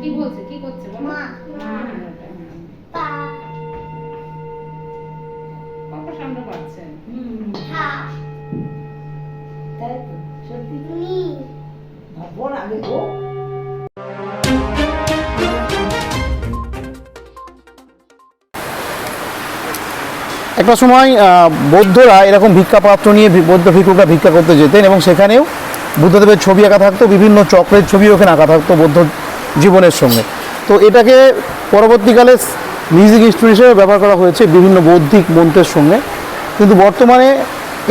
কি বলছে? কি করছে মা মা। পা। পাপা সামনে পাচ্ছে ঠা তাই তো সত্যি নি ভাবন আগে গো একটা সময় বৌদ্ধরা এরকম ভিক্ষা পাত্র নিয়ে বৌদ্ধ ভিক্ষুকরা ভিক্ষা করতে যেতেন এবং সেখানেও বুদ্ধদেবের ছবি আঁকা থাকতো, বিভিন্ন চক্রের ছবি ওখানে আঁকা থাকতো বৌদ্ধ জীবনের সঙ্গে। তো এটাকে পরবর্তীকালে মিউজিক ইনস্ট্রুমেন্ট হিসেবে ব্যবহার করা হয়েছে বিভিন্ন বৌদ্ধিক মন্ত্রের সঙ্গে। কিন্তু বর্তমানে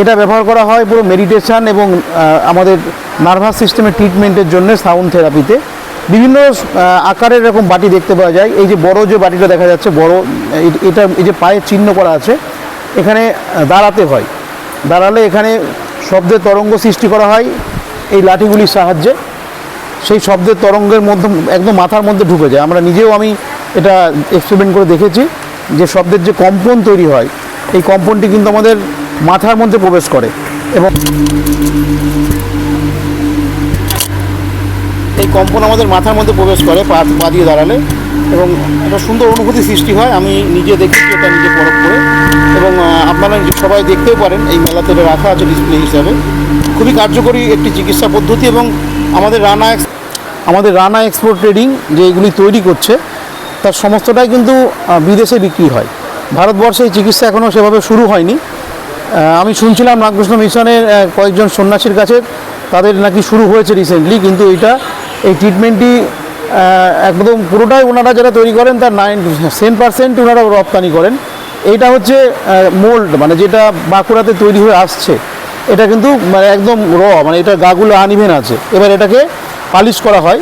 এটা ব্যবহার করা হয় পুরো মেডিটেশন এবং আমাদের নার্ভাস সিস্টেমের ট্রিটমেন্টের জন্য সাউন্ড থেরাপিতে। বিভিন্ন আকারের এরকম বাটি দেখতে পাওয়া যায়। এই যে বড় যে বাটিটা দেখা যাচ্ছে, বড় এটা, এই যে পায়ের চিহ্ন করা আছে, এখানে দাঁড়াতে হয়। দাঁড়ালে এখানে শব্দের তরঙ্গ সৃষ্টি করা হয় এই লাঠিগুলির সাহায্যে। সেই শব্দের তরঙ্গের মধ্যে, একদম মাথার মধ্যে ঢুকে যায়। আমরা নিজেও আমি এটা এক্সপেরিমেন্ট করে দেখেছি যে শব্দের যে কম্পন তৈরি হয়, এই কম্পনটি কিন্তু আমাদের মাথার মধ্যে প্রবেশ করে এবং এই কম্পন আমাদের মাথার মধ্যে প্রবেশ করে, পা পা দিয়ে দাঁড়ালে এবং একটা সুন্দর অনুভূতি সৃষ্টি হয়। আমি নিজে দেখেছি এটা নিজে পরখ করে। এবং আপনারা সবাই দেখতেও পারেন, এই মেলাতে রাখা আছে ডিসপ্লে হিসাবে। খুবই কার্যকরী একটি চিকিৎসা পদ্ধতি এবং আমাদের রানা আমাদের রানা এক্সপোর্ট ট্রেডিং যে এগুলি তৈরি করছে, তার সমস্তটাই কিন্তু বিদেশে বিক্রি হয়। ভারতবর্ষে এই চিকিৎসা এখনও সেভাবে শুরু হয়নি। আমি শুনছিলাম রামকৃষ্ণ মিশনের কয়েকজন সন্ন্যাসীর কাছে তাদের নাকি শুরু হয়েছে রিসেন্টলি কিন্তু এটা এই ট্রিটমেন্টটি একদম পুরোটাই ওনারা যারা তৈরি করেন তার নাইন সেন পার্সেন্ট ওনারা রপ্তানি করেন। এইটা হচ্ছে মোল্ড মানে যেটা বাঁকুড়াতে তৈরি হয়ে আসছে এটা কিন্তু মানে একদম র মানে এটা গাগুলো আনইভেন আছে। এবার এটাকে পালিশ করা হয়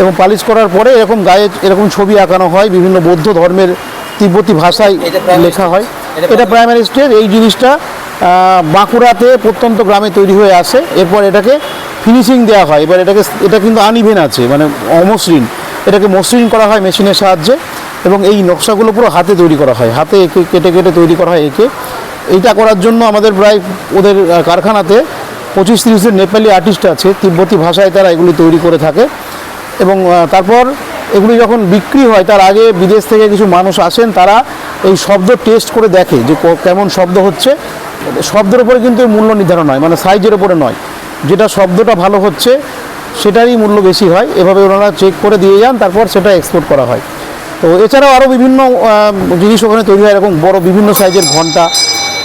এবং পালিশ করার পরে এরকম গায়ে এরকম ছবি আঁকানো হয় বিভিন্ন বৌদ্ধ ধর্মের তিব্বতী ভাষায় লেখা হয়। এটা প্রাইমারি স্টেজ এই জিনিসটা বাঁকুড়াতে প্রত্যন্ত গ্রামে তৈরি হয়ে আসে। এরপর এটাকে ফিনিশিং দেওয়া হয়। এবার এটাকে এটা কিন্তু আনইভেন আছে মানে অমসৃণ। এটাকে মসৃণ করা হয় মেশিনের সাহায্যে এবং এই নকশাগুলো পুরো হাতে তৈরি করা হয়। হাতে একে কেটে কেটে তৈরি করা হয় একে। এইটা করার জন্য আমাদের প্রায় ওদের কারখানাতে পঁচিশ তিরিশের নেপালি আর্টিস্ট আছে, তিব্বতী ভাষায় তারা এগুলি তৈরি করে থাকে। এবং তারপর এগুলি যখন বিক্রি হয়, তার আগে বিদেশ থেকে কিছু মানুষ আসেন, তারা এই শব্দ টেস্ট করে দেখে যে কেমন শব্দ হচ্ছে। শব্দের উপরে কিন্তু মূল্য নির্ধারণ হয় মানে সাইজের উপরে নয়। যেটা শব্দটা ভালো হচ্ছে, সেটারই মূল্য বেশি হয়। এভাবে ওনারা চেক করে দিয়ে যান, তারপর সেটা এক্সপোর্ট করা হয়। তো এছাড়াও আরও বিভিন্ন জিনিস ওখানে তৈরি হয়, এরকম বড় বিভিন্ন সাইজের ঘণ্টা,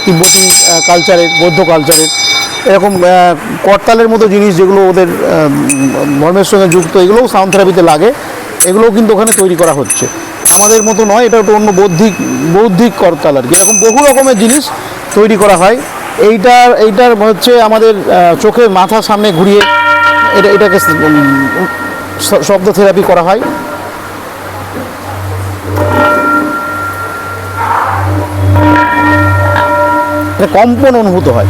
তিব্বতী কালচারের বৌদ্ধ কালচারের এরকম করতালের মতো জিনিস যেগুলো ওদের ধর্মের সঙ্গে যুক্ত, এগুলোও সাউন্ড থেরাপিতে লাগে। এগুলোও কিন্তু ওখানে তৈরি করা হচ্ছে। আমাদের মতো নয়, এটা একটু অন্য বৌদ্ধিক বৌদ্ধিক করতাল আর কি। এরকম বহু রকমের জিনিস তৈরি করা হয়। এইটার এইটার হচ্ছে আমাদের চোখের মাথা সামনে ঘুরিয়ে এটা, এটাকে শব্দ থেরাপি করা হয়। এটা কম্পন অনুভূত হয়।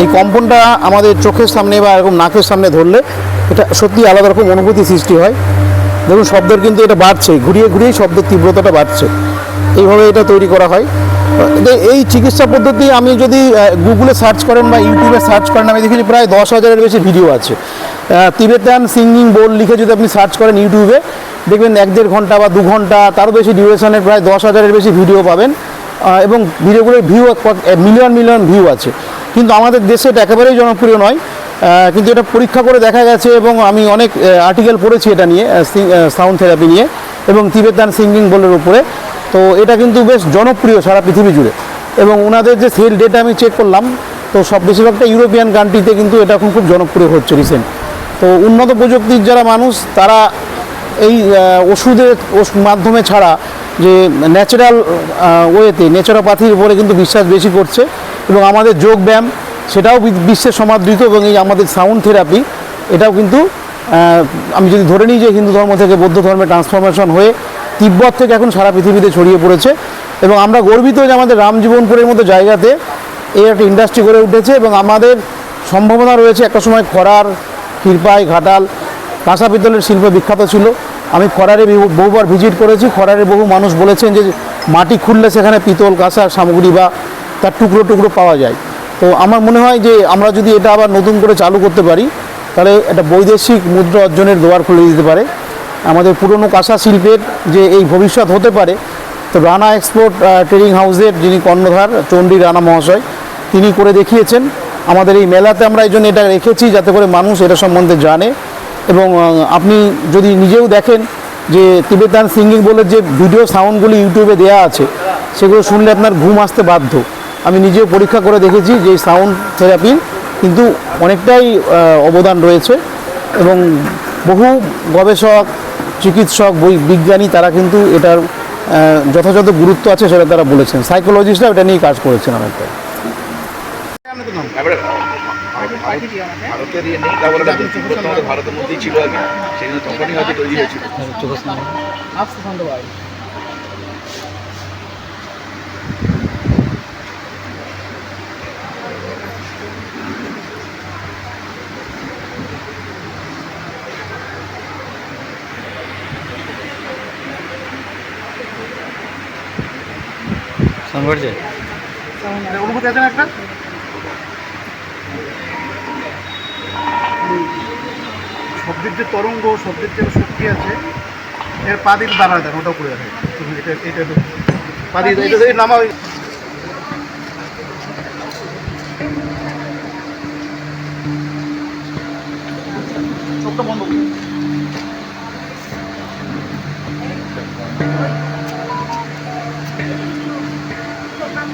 এই কম্পনটা আমাদের চোখের সামনে বা এরকম নাকের সামনে ধরলে এটা সত্যি আলাদা রকম অনুভূতি সৃষ্টি হয়। দেখুন, শব্দের কিন্তু এটা বাড়ছে, ঘুরিয়ে, ঘুরিয়েই শব্দের তীব্রতাটা বাড়ছে। এইভাবে এটা তৈরি করা হয়। এই চিকিৎসা পদ্ধতি আমি যদি গুগলে সার্চ করেন বা ইউটিউবে সার্চ করেন, আমি দেখেছি প্রায় দশ হাজারের বেশি ভিডিও আছে। তিবেতান সিঙ্গিং বোল লিখে যদি আপনি সার্চ করেন ইউটিউবে দেখবেন এক দেড় ঘণ্টা বা দু ঘণ্টা, তারও বেশি ডিউরেশনের প্রায় দশ হাজারের বেশি ভিডিও পাবেন। এবং ভিডিওগুলোর ভিউ মিলিয়ন মিলিয়ন ভিউ আছে। কিন্তু আমাদের দেশে এটা একেবারেই জনপ্রিয় নয়। কিন্তু এটা পরীক্ষা করে দেখা গেছে এবং আমি অনেক আর্টিকেল পড়েছি এটা নিয়ে সাউন্ড থেরাপি নিয়ে এবং তিবেতান সিঙ্গিং বোলের উপরে। তো এটা কিন্তু বেশ জনপ্রিয় সারা পৃথিবী জুড়ে। এবং ওনাদের যে সেল ডেটা আমি চেক করলাম, তো সব বেশিরভাগটা ইউরোপিয়ান কান্ট্রিতে কিন্তু এটা এখন খুব জনপ্রিয় হচ্ছে রিসেন্ট তো উন্নত প্রযুক্তির যারা মানুষ, তারা এই ওষুধের, ওষ- মাধ্যমে ছাড়া যে ন্যাচারাল ওয়েতে ন্যাচারোপ্যাথির উপরে কিন্তু বিশ্বাস বেশি করছে। এবং আমাদের যোগ ব্যায়াম, সেটাও বিশ্বের সমাদৃত এবং এই আমাদের সাউন্ড থেরাপি এটাও কিন্তু আমি যদি ধরে নিই যে হিন্দু ধর্ম থেকে বৌদ্ধ ধর্মে ট্রান্সফরমেশন হয়ে তিব্বত থেকে এখন সারা পৃথিবীতে ছড়িয়ে পড়েছে এবং আমরা গর্বিত যে আমাদের রামজীবনপুরের মতো জায়গাতে এই একটা ইন্ডাস্ট্রি গড়ে উঠেছে এবং আমাদের সম্ভাবনা রয়েছে একটা সময় খরার ক্ষীরপাই ঘাটাল, কাঁসা পিতলের শিল্প বিখ্যাত ছিল। আমি খরারে বহুবার ভিজিট করেছি। খরারে বহু মানুষ বলেছেন যে মাটি খুললে সেখানে পিতল কাঁসার সামগ্রী বা তার টুকরো টুকরো পাওয়া যায়। তো আমার মনে হয় যে আমরা যদি এটা আবার নতুন করে চালু করতে পারি, তাহলে একটা বৈদেশিক মুদ্রা অর্জনের দোয়ার খুলে দিতে পারে। আমাদের পুরনো কাঁসা শিল্পের যে এই ভবিষ্যৎ হতে পারে, তো রানা এক্সপোর্ট ট্রেডিং হাউসের যিনি কর্ণধার, চণ্ডী রানা মহাশয়, তিনি করে দেখিয়েছেন, আমাদের এই মেলাতে আমরা এই জন্য এটা রেখেছি যাতে করে মানুষ এটা সম্বন্ধে জানে। এবং আপনি যদি নিজেও দেখেন যে তিবেতান সিঙ্গিং বলে যে ভিডিও সাউন্ডগুলি ইউটিউবে দেওয়া আছে, সেগুলো শুনলে আপনার ঘুম আসতে বাধ্য। আমি নিজেও পরীক্ষা করে দেখেছি যে সাউন্ড থেরাপির কিন্তু অনেকটাই অবদান রয়েছে। এবং বহু গবেষক চিকিৎসক বই বিজ্ঞানী তারা কিন্তু এটার যথাযথ গুরুত্ব আছে সেটা তারা বলেছেন। সাইকোলজিস্টরা এটা নিয়ে কাজ করেছেন অনেকটা। ভারতের ইয়ে নেই তারপরে প্রথমত ভারতের মধ্যেই ছিল আগে সেই জন্য তখনই হয়তো তৈরি হয়েছিল। অনুভূতি আছেন একটা? শব্দের যে তরঙ্গ শব্দের যে শক্তি আছে। এর পা দিয়ে দাঁড়ায় দেন ওটাও করে দেখেন এটা এটা পা দিয়ে, এটা নামা চোখটা বন্ধ। একটা অনুভূতি আছে মাথার মধ্যে একটা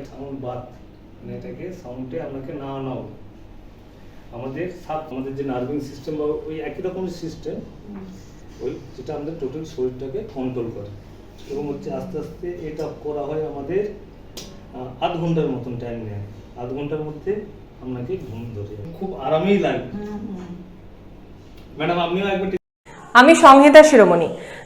এই সাউন্ড বাদ মানে এটাকে সাউন্ডে আপনাকে না নাও। আমাদের সাত আমাদের যে নার্ভিং সিস্টেম বা ওই একই রকম সিস্টেম ওই যেটা আমাদের টোটাল শরীরটাকে কন্ট্রোল করে। এবং হচ্ছে আস্তে আস্তে এটা করা হয় আমাদের আধ ঘণ্টার মতন টাইম নেয়। আধ ঘণ্টার মধ্যে আপনাকে ঘুম ধরে। খুব আরামেই লাগবে। ম্যাডাম আপনিও একবার আমি সংহিতা শিরোমণি।